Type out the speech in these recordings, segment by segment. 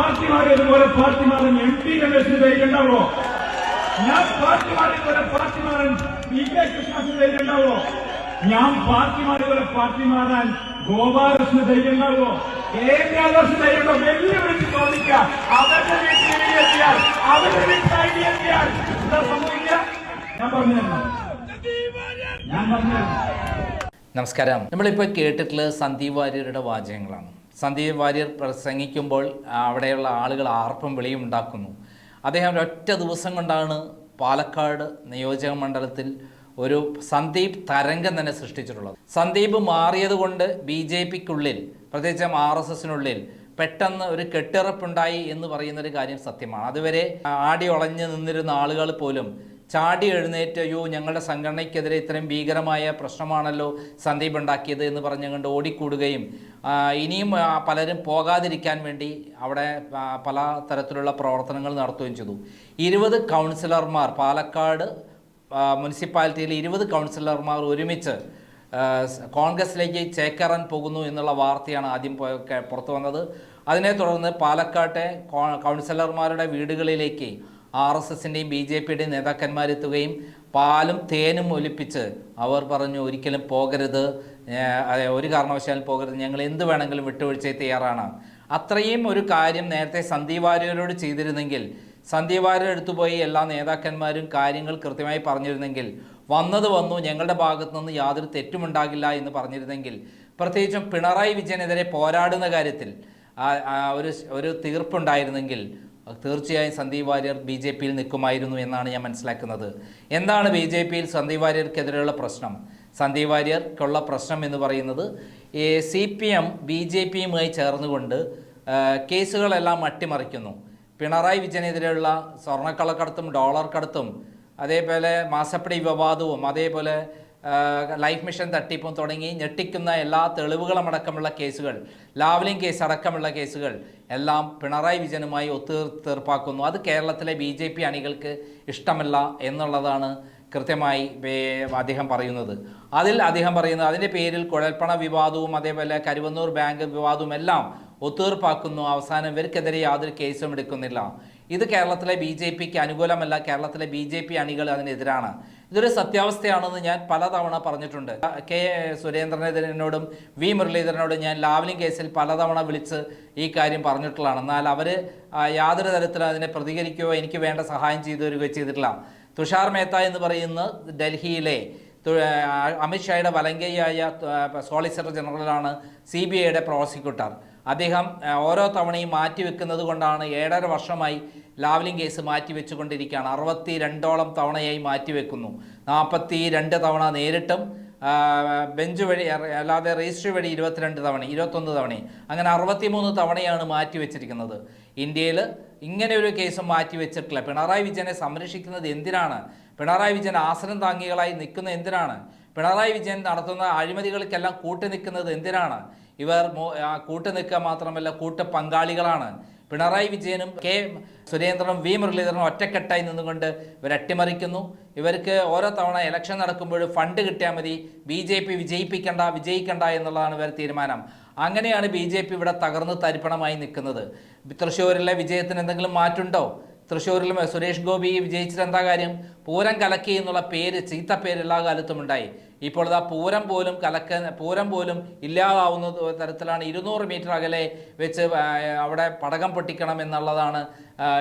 Party ഇതുപോലെ പാർട്ടിമാരൻ M P രമേശിന് ധൈര്യം ഞാൻ പാർട്ടിമാരെ ഇതുപോലെ പാർട്ടിമാരൻ പി കെ കൃഷ്ണന് ധൈര്യം ഞാൻ പാർട്ടിമാരെ ഇതുപോലെ പാർട്ടിമാരാൻ ഗോപാലകൃഷ്ണ ധൈര്യം ഉണ്ടാവോ കെ രാധാകൃഷ്ണന് ധൈര്യം ചോദിക്കുക അവരുടെ വീട്ടിൽ എത്തിയാൽ അവരുടെ വീട്ടിൽ എത്തിയാൽ ഞാൻ പറഞ്ഞു ഞാൻ പറഞ്ഞു നമസ്കാരം. നമ്മളിപ്പോൾ കേട്ടിട്ടുള്ളത് സന്ദീപ് വാര്യരുടെ വാചകങ്ങളാണ്. സന്ദീപ് വാര്യർ പ്രസംഗിക്കുമ്പോൾ അവിടെയുള്ള ആളുകൾ ആർപ്പം വിളിയും ഉണ്ടാക്കുന്നു. അദ്ദേഹം ഒറ്റ ദിവസം കൊണ്ടാണ് പാലക്കാട് നിയോജക മണ്ഡലത്തിൽ ഒരു സന്ദീപ് തരംഗം തന്നെ സൃഷ്ടിച്ചിട്ടുള്ളത്. സന്ദീപ് മാറിയതുകൊണ്ട് ബി ജെ പിക്കുള്ളിൽ പ്രത്യേകിച്ചും ആർ എസ് എസിനുള്ളിൽ പെട്ടെന്ന് ഒരു കെട്ടിറപ്പുണ്ടായി എന്ന് പറയുന്നൊരു കാര്യം സത്യമാണ്. അതുവരെ ആടി ഒളഞ്ഞു നിന്നിരുന്ന ആളുകൾ പോലും ചാടി എഴുന്നേറ്റ് അയ്യോ ഞങ്ങളുടെ സംഘടനയ്ക്കെതിരെ ഇത്രയും ഭീകരമായ പ്രശ്നമാണല്ലോ സന്ദീപ് ഉണ്ടാക്കിയത് എന്ന് പറഞ്ഞുകൊണ്ട് ഓടിക്കൂടുകയും ഇനിയും പലരും പോകാതിരിക്കാൻ വേണ്ടി അവിടെ പല തരത്തിലുള്ള പ്രവർത്തനങ്ങൾ നടത്തുകയും ചെയ്തു. ഇരുപത് കൗൺസിലർമാർ പാലക്കാട് മുനിസിപ്പാലിറ്റിയിൽ ഇരുപത് കൗൺസിലർമാർ ഒരുമിച്ച് കോൺഗ്രസിലേക്ക് ചേക്കേറാൻ പോകുന്നു എന്നുള്ള വാർത്തയാണ് ആദ്യം പുറത്തു വന്നത്. അതിനെ തുടർന്ന് പാലക്കാട്ടെ കൗൺസിലർമാരുടെ വീടുകളിലേക്ക് ആർ എസ് എസിന്റെയും ബി ജെ പിയുടെയും നേതാക്കന്മാരെത്തുകയും പാലും തേനും ഒലിപ്പിച്ച് അവർ പറഞ്ഞു ഒരിക്കലും പോകരുത്. ഒരു കാരണവശാലും പോകരുത്. ഞങ്ങൾ എന്ത് വേണമെങ്കിലും വിട്ടുവീഴ്ച തയ്യാറാണ്. അത്രയും ഒരു കാര്യം നേരത്തെ സന്ദീപ് വാര്യരോട് ചെയ്തിരുന്നെങ്കിൽ സന്ദീപ് വാര്യർ എടുത്തുപോയി എല്ലാ നേതാക്കന്മാരും കാര്യങ്ങൾ കൃത്യമായി പറഞ്ഞിരുന്നെങ്കിൽ വന്നത് വന്നു ഞങ്ങളുടെ ഭാഗത്തു നിന്ന് യാതൊരു തെറ്റുമുണ്ടാകില്ല എന്ന് പറഞ്ഞിരുന്നെങ്കിൽ പ്രത്യേകിച്ചും പിണറായി വിജയനെതിരെ പോരാടുന്ന കാര്യത്തിൽ ഒരു ഒരു തീർപ്പുണ്ടായിരുന്നെങ്കിൽ തീർച്ചയായും സന്ദീപ് വാര്യർ ബി ജെ പിയിൽ നിൽക്കുമായിരുന്നു എന്നാണ് ഞാൻ മനസ്സിലാക്കുന്നത്. എന്താണ് ബി ജെ പിയിൽ സന്ദീപ് വാര്യർക്കെതിരെയുള്ള പ്രശ്നം? സന്ദീപ് വാര്യർക്കുള്ള പ്രശ്നം എന്ന് പറയുന്നത് C P M B J പിയുമായി ചേർന്നുകൊണ്ട് കേസുകളെല്ലാം അട്ടിമറിക്കുന്നു. പിണറായി വിജയനെതിരെയുള്ള സ്വർണക്കള്ളക്കടത്തും ഡോളർ കടത്തും അതേപോലെ മാസപ്പടി വിവാദവും അതേപോലെ ലൈഫ് മിഷൻ തട്ടിപ്പും തുടങ്ങി. ഞെട്ടിക്കുന്ന എല്ലാ തെളിവുകളും അടക്കമുള്ള കേസുകൾ ലാവലിംഗ് കേസ് അടക്കമുള്ള കേസുകൾ എല്ലാം പിണറായി വിജയനുമായി ഒത്തുതീർപ്പാക്കുന്നു അത് കേരളത്തിലെ ബി ജെ പി അണികൾക്ക് ഇഷ്ടമല്ല എന്നുള്ളതാണ് കൃത്യമായി അദ്ദേഹം പറയുന്നത്. അതിൽ അദ്ദേഹം പറയുന്നത് അതിന്റെ പേരിൽ കുഴൽപ്പണ വിവാദവും അതേപോലെ കരുവന്നൂർ ബാങ്ക് വിവാദവും എല്ലാം ഒത്തുതീർപ്പാക്കുന്നു. അവസാനം ഇവർക്കെതിരെ യാതൊരു കേസും എടുക്കുന്നില്ല. ഇത് കേരളത്തിലെ ബി ജെ പിക്ക് അനുകൂലമല്ല. കേരളത്തിലെ ബി ജെ പി അണികൾ അതിനെതിരാണ്. ഇതൊരു സത്യാവസ്ഥയാണെന്ന് ഞാൻ പലതവണ പറഞ്ഞിട്ടുണ്ട്. കെ. സുരേന്ദ്രനെതിരനോടും വി. മുരളീധരനോടും ഞാൻ ലാവലിംഗ് കേസിൽ പലതവണ വിളിച്ച് ഈ കാര്യം പറഞ്ഞിട്ടുള്ളതാണ്. എന്നാൽ അവർ യാതൊരു തരത്തിലും അതിനെ പ്രതികരിക്കുകയോ എനിക്ക് വേണ്ട സഹായം ചെയ്തു തരികയോ ചെയ്തിട്ടില്ല. തുഷാർ മേത്ത എന്ന് പറയുന്ന ഡൽഹിയിലെ അമിത്ഷായുടെ വലങ്കയായ സോളിസിറ്റർ ജനറലാണ് സി ബി ഐയുടെ പ്രോസിക്യൂട്ടർ. അദ്ദേഹം ഓരോ തവണയും മാറ്റിവെക്കുന്നത് കൊണ്ടാണ് ഏഴര വർഷമായി ലാവലിംഗ് കേസ് മാറ്റിവെച്ചുകൊണ്ടിരിക്കുകയാണ്. അറുപത്തി രണ്ടോളം തവണയായി മാറ്റിവെക്കുന്നു. നാൽപ്പത്തി രണ്ട് തവണ നേരിട്ടും ബെഞ്ച് വഴി അല്ലാതെ രജിസ്ട്രി വഴി ഇരുപത്തിരണ്ട് തവണ ഇരുപത്തൊന്ന് തവണ. അങ്ങനെ അറുപത്തിമൂന്ന് തവണയാണ് മാറ്റിവെച്ചിരിക്കുന്നത്. ഇന്ത്യയിൽ ഇങ്ങനെ ഒരു കേസ് മാറ്റിവെച്ചിട്ടില്ല. പിണറായി വിജയനെ സംരക്ഷിക്കുന്നത് എന്തിനാണ്? പിണറായി വിജയൻ ആസനം താങ്ങികളായി നിൽക്കുന്ന എന്തിനാണ്? പിണറായി വിജയൻ നടത്തുന്ന അഴിമതികൾക്കെല്ലാം കൂട്ടു നിൽക്കുന്നത് എന്തിനാണ്? ഇവർ കൂട്ടു നിൽക്കുക മാത്രമല്ല കൂട്ട പങ്കാളികളാണ് പിണറായി വിജയനും കെ സുരേന്ദ്രനും വി മുരളീധരനും ഒറ്റക്കെട്ടായി നിന്നുകൊണ്ട് ഇവർ അട്ടിമറിക്കുന്നു. ഇവർക്ക് ഓരോ തവണ ഇലക്ഷൻ നടക്കുമ്പോഴും ഫണ്ട് കിട്ടിയാൽ മതി. ബി ജെ പി വിജയിപ്പിക്കണ്ട വിജയിക്കണ്ട എന്നുള്ളതാണ് ഇവർ തീരുമാനം. അങ്ങനെയാണ് ബി ജെ പി ഇവിടെ തകർന്ന് തരിപ്പണമായി നിൽക്കുന്നത്. തൃശ്ശൂരിലെ വിജയത്തിന് എന്തെങ്കിലും മാറ്റുണ്ടോ തൃശ്ശൂരിലും സുരേഷ് ഗോപി വിജയിച്ചിട്ട് എന്താ കാര്യം? പൂരം കലക്കി എന്നുള്ള പേര് ചീത്ത പേര് എല്ലാ കാലത്തും ഉണ്ടായി. ഇപ്പോൾ ഇതാ പൂരം പോലും കലക്ക പൂരം പോലും ഇല്ലാതാവുന്ന തരത്തിലാണ് ഇരുന്നൂറ് മീറ്റർ അകലെ വെച്ച് അവിടെ പടകം പൊട്ടിക്കണം എന്നുള്ളതാണ്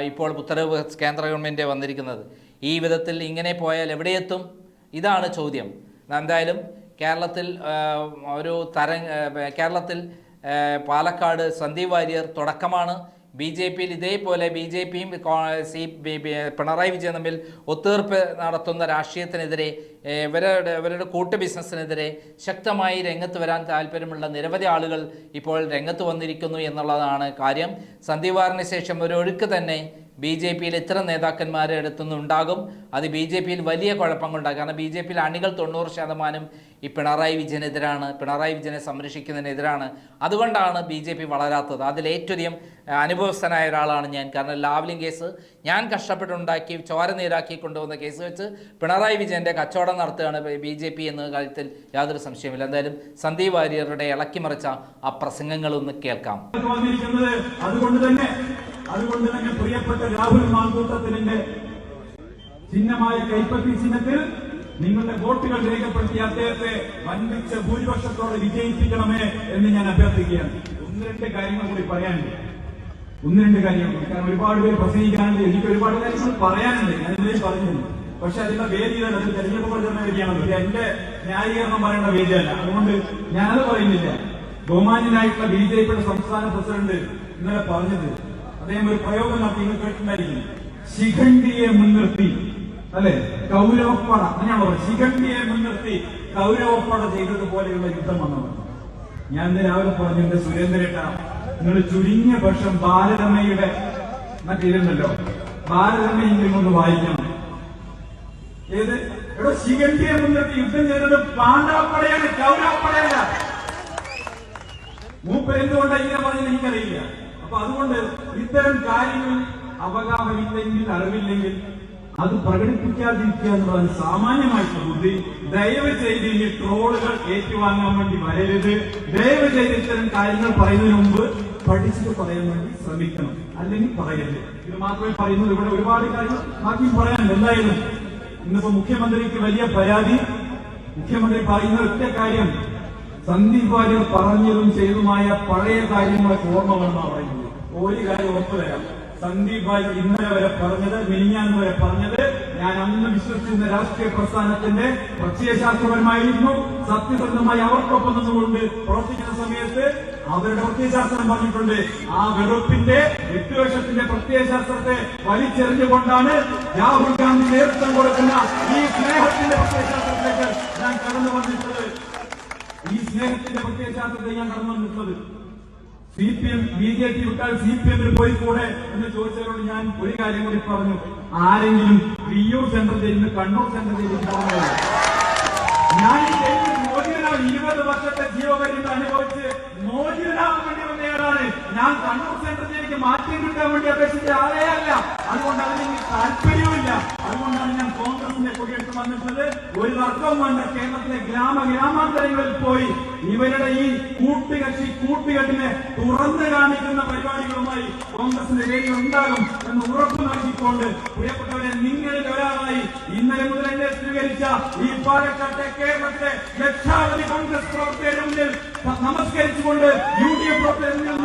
ഇപ്പോൾ ഉത്തരവ് കേന്ദ്ര ഗവൺമെന്റ് വന്നിരിക്കുന്നത്. ഈ വിധത്തിൽ ഇങ്ങനെ പോയാൽ എവിടെയെത്തും ഇതാണ് ചോദ്യം. എന്തായാലും കേരളത്തിൽ ഒരു തര കേരളത്തിൽ പാലക്കാട് സന്ദീപ് വാര്യർ തുടക്കമാണ്. ബി ജെ പിയിൽ ഇതേപോലെ ബി ജെ പിയും സി പിണറായി വിജയൻ തമ്മിൽ ഒത്തീർപ്പ് നടത്തുന്ന രാഷ്ട്രീയത്തിനെതിരെ ഇവരുടെ ഇവരുടെ കൂട്ടു ബിസിനസ്സിനെതിരെ ശക്തമായി രംഗത്ത് വരാൻ താല്പര്യമുള്ള നിരവധി ആളുകൾ ഇപ്പോൾ രംഗത്ത് വന്നിരിക്കുന്നു എന്നുള്ളതാണ് കാര്യം. സന്ധിവാറിന് ശേഷം ഒരു ഒഴുക്ക് തന്നെ ബി ജെ പിയിൽ ഇത്ര നേതാക്കന്മാരെ അടുത്തുനിന്ന് ഉണ്ടാകും അത് ബി ജെ പിയിൽ വലിയ കുഴപ്പങ്ങളുണ്ടാകും. കാരണം ബി ജെ പിയിൽ അണികൾ തൊണ്ണൂറ് ശതമാനം ഈ പിണറായി വിജയനെതിരാണ് പിണറായി വിജയനെ സംരക്ഷിക്കുന്നതിനെതിരാണ്. അതുകൊണ്ടാണ് ബി ജെ പി വളരാത്തത്. അതിൽ ഏറ്റവും അനുഭവസ്ഥനായ ഒരാളാണ് ഞാൻ. കാരണം ലാവ്ലിംഗ് കേസ് ഞാൻ കഷ്ടപ്പെട്ടുണ്ടാക്കി ചോര നീരാക്കി കൊണ്ടുവന്ന കേസ് വെച്ച് പിണറായി വിജയന്റെ കച്ചവടം നടത്തുകയാണ് ബി ജെ പി എന്ന കാര്യത്തിൽ യാതൊരു സംശയമില്ല എന്തായാലും സന്ദീപ് വാര്യരുടെ ഇളക്കിമറിച്ച ആ പ്രസംഗങ്ങളൊന്ന് കേൾക്കാം. അതുകൊണ്ട് തന്നെ അതുകൊണ്ട് തന്നെ പ്രിയപ്പെട്ട രാഹുൽ മാങ്കൂട്ടത്തിന്റെ ചിഹ്നമായ കൈപ്പത്തി ചിഹ്നത്തിൽ നിങ്ങളുടെ വോട്ടുകൾ രേഖപ്പെടുത്തി അദ്ദേഹത്തെ വൻപിച്ച ഭൂരിപക്ഷത്തോടെ വിജയിപ്പിക്കണമേ എന്ന് ഞാൻ അഭ്യർത്ഥിക്കുകയാണ്. ഒന്ന് രണ്ട് കാര്യങ്ങൾ കൂടി പറയാനുണ്ട്. ഒന്ന് രണ്ട് കാര്യങ്ങൾ കാരണം ഒരുപാട് പേര് പ്രസംഗിക്കാനുണ്ട്. എനിക്ക് ഒരുപാട് കാര്യങ്ങൾ പറയാനുണ്ട്. ഞാൻ ഇന്നലെയും പറഞ്ഞിരുന്നു പക്ഷെ അതിന്റെ വേദിയാണ് അത് തെരഞ്ഞെടുപ്പ് പ്രചരണ വേദിയാണ്. ഇത് എന്റെ ന്യായീകരണം പറയേണ്ട വേദിയല്ല. അതുകൊണ്ട് ഞാനത് പറയുന്നില്ല. ബഹുമാന്യനായിട്ടുള്ള ബി ജെ പിയുടെ സംസ്ഥാന പ്രസിഡന്റ് ഇന്നലെ പറഞ്ഞത് അദ്ദേഹം ഒരു പ്രയോഗം നടത്തി നിങ്ങൾ കേട്ടിട്ടുണ്ടായിരിക്കും ശിഖണ്ഡിയെ മുൻനിർത്തി. അല്ലെ? കൗരവപ്പട അങ്ങനെയാണ് പറയുന്നത്? ശിഖണ്ഡിയെ മുൻനിർത്തി കൗരവപ്പട ചെയ്തതുപോലെയുള്ള യുദ്ധം വന്നത്. ഞാൻ ഇന്ന് രാവിലെ പറഞ്ഞു എന്റെ സുരേന്ദ്രേട്ട നിങ്ങൾ ചുരുങ്ങിയ പക്ഷം ബാലരമയുടെ മറ്റേതുണ്ടല്ലോ ബാലരമയെങ്കിലും ഒന്ന് വായിക്കണം. ഏത്? എടോ ശിഖണ്ഡിയെ മുൻനിർത്തി യുദ്ധം ചെയ്തത് പാണ്ഡവപ്പടയാണ് കൗരവപ്പടയല്ല മൂപ്പ എന്തുകൊണ്ടാണ് ഇങ്ങനെ പറഞ്ഞത് എനിക്കറിയില്ല. അപ്പൊ അതുകൊണ്ട് ഇത്തരം കാര്യങ്ങൾ അവഗാഹമില്ലെങ്കിൽ അറിവില്ലെങ്കിൽ അത് പ്രകടിപ്പിക്കാതിരിക്കുക എന്നുള്ളത് സാമാന്യമായിട്ടുള്ള ബുദ്ധി ദയവ് ചെയ്ത് ഇനി ട്രോളുകൾ ഏറ്റുവാങ്ങാൻ വേണ്ടി വരരുത്. ദയവ് ചെയ്ത് ഇത്തരം കാര്യങ്ങൾ പറയുന്നതിന് മുമ്പ് പഠിച്ചിട്ട് പറയാൻ വേണ്ടി ശ്രമിക്കണം. അല്ലെങ്കിൽ പറയരുത്. ഇത് മാത്രമേ പറയുന്നുള്ളൂ. ഇവിടെ ഒരുപാട് കാര്യങ്ങൾ ബാക്കി പറയാൻ എന്തായാലും ഇന്നിപ്പോ മുഖ്യമന്ത്രിക്ക് വലിയ പരാതി. മുഖ്യമന്ത്രി പറയുന്ന ഒറ്റ കാര്യം. സന്ദീപ് വാര്യർ പറഞ്ഞതും ചെയ്തതുമായ പഴയ കാര്യങ്ങളെ ഓർമ്മ വേണം പറയുന്നത്. ഒരു കാര്യം ഉറപ്പ് തരാം. സന്ദീപ് ഭായ് ഇന്നലെ വരെ പറഞ്ഞത് മിനിഞ്ഞാന്ന് വരെ പറഞ്ഞത് ഞാൻ അന്ന് വിശ്വസിച്ചിരുന്ന രാഷ്ട്രീയ പ്രസ്ഥാനത്തിന്റെ പ്രത്യയശാസ്ത്രപരമായിരുന്നു സത്യസന്ധമായി അവർക്കൊപ്പം നിന്നുകൊണ്ട് പ്രവർത്തിക്കുന്ന സമയത്ത് അവരുടെ പ്രത്യയശാസ്ത്രം പറഞ്ഞിട്ടുണ്ട്. ആ വെറുപ്പിന്റെ വിദ്വേഷത്തിന്റെ പ്രത്യയശാസ്ത്രത്തെ വലിച്ചെറിഞ്ഞുകൊണ്ടാണ് രാഹുൽ ഗാന്ധി നേതൃത്വം കൊടുക്കുന്ന ഈ സ്നേഹത്തിന്റെ പ്രത്യയശാസ്ത്രത്തിലേക്ക് ഞാൻ കടന്നു വന്നിട്ടുള്ളത്. ഈ സ്നേഹത്തിന്റെ പ്രത്യയശാസ്ത്രത്തെ ഞാൻ കടന്നു വന്നിട്ടുള്ളത്. C P M B J P വിട്ടാൽ സി പി എമ്മിൽ പോയി കൂടെ എന്ന് ചോദിച്ചവരോട് ഞാൻ ഒരു കാര്യം കൂടി പറഞ്ഞു. ആരെങ്കിലും വിയ്യൂർ സെന്ററിൽ ജയിലിൽ കണ്ണൂർ ജയിലിൽ പോകുന്നത് ഞാൻ ഈ ജയിലിൽ മോചിതനാണ് ഇരുപത് വർഷത്തെ ജീവപര്യന്തം അനുഭവിച്ച് മോചിതനാവാൻ വേണ്ടി വന്നയാളാണ് ഞാൻ കണ്ണൂർ സെൻട്രൽ ജയിലിലേക്ക് മാറ്റം കിട്ടാൻ വേണ്ടി അപേക്ഷിച്ച ആളേ അല്ല അതുകൊണ്ട് അതിന് താല്പര്യവുമില്ല അതുകൊണ്ടാണ് ഞാൻ കോൺഗ്രസിന്റെ കൊടിയെടുത്ത് വന്നിട്ടുള്ളത് ഒരു തർക്കവും വേണ്ട കേരളത്തിലെ ഗ്രാമ ഗ്രാമാന്തരങ്ങളിൽ പോയി ഇവരുടെ ഈ കൂട്ടുകക്ഷി കൂട്ടുകെട്ടിനെ തുറന്നു കാണിക്കുന്ന പരിപാടികളുമായി കോൺഗ്രസിന്റെ വേദി ഉണ്ടാകും എന്ന് ഉറപ്പു നൽകിക്കൊണ്ട് പ്രിയപ്പെട്ടവരെ നിങ്ങളിൽ ഒരാളായി ഇന്നലെ മുതൽ എന്നെ സ്വീകരിച്ച ഈ പാലക്കാട്ടെ കേരളത്തിലെ ലക്ഷാവധി കോൺഗ്രസ് പ്രവർത്തകരുടെ മുന്നിൽ നമസ്കരിച്ചുകൊണ്ട് യു ഡി എഫ് പ്രവർത്തകരുടെ